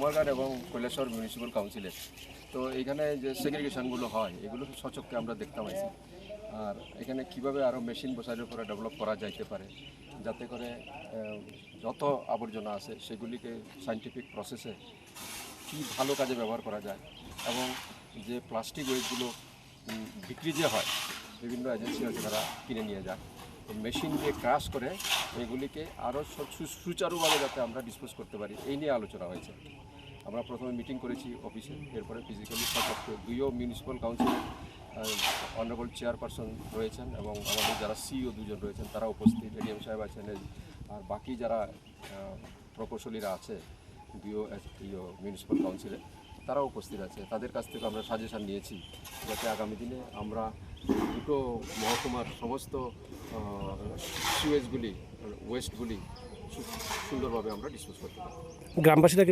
কুমারঘাট এবং কৈলাসহর মিউনিসিপ্যাল কাউন্সিলের তো এখানে যে সেগ্রিগেশনগুলো হয়, এগুলো সচককে আমরা দেখতাম আছি আর এখানে কীভাবে আরও মেশিন বসানোর উপরে ডেভেলপ করা যাইতে পারে, যাতে করে যত আবর্জনা আছে সেগুলিকে সাইন্টিফিক প্রসেসে কি ভালো কাজে ব্যবহার করা যায় এবং যে প্লাস্টিক ওয়েস্টগুলো বিক্রি যে হয়, বিভিন্ন এজেন্সি আছে তারা কিনে নিয়ে যায়। তো মেশিন দিয়ে ক্রাশ করে, এগুলিকে আরও সুচারুভাবে যাতে আমরা ডিসপোজ করতে পারি, এই নিয়ে আলোচনা হয়েছে। আমরা প্রথমে মিটিং করেছি অফিসে, এরপরে ফিজিক্যালি দুইও মিউনিসিপ্যাল কাউন্সিলের অনারেবল চেয়ারপারসন রয়েছেন এবং আমাদের যারা সিইও দুজন রয়েছেন, তারা উপস্থিত এডিএম সাহেব আছেন আর বাকি যারা প্রকৌশলীরা আছে বিও ইও মিউনিসিপ্যাল কাউন্সিলে তারাও উপস্থিত আছে। তাদের কাছ থেকে আমরা সাজেশান নিয়েছি যাতে আগামী দিনে আমরা দুটো মহকুমার সমস্ত সুয়েজগুলি ওয়েস্টগুলি সুন্দরভাবে আমরা ডিসপোজ করতে পারি। গ্রামবাসীরা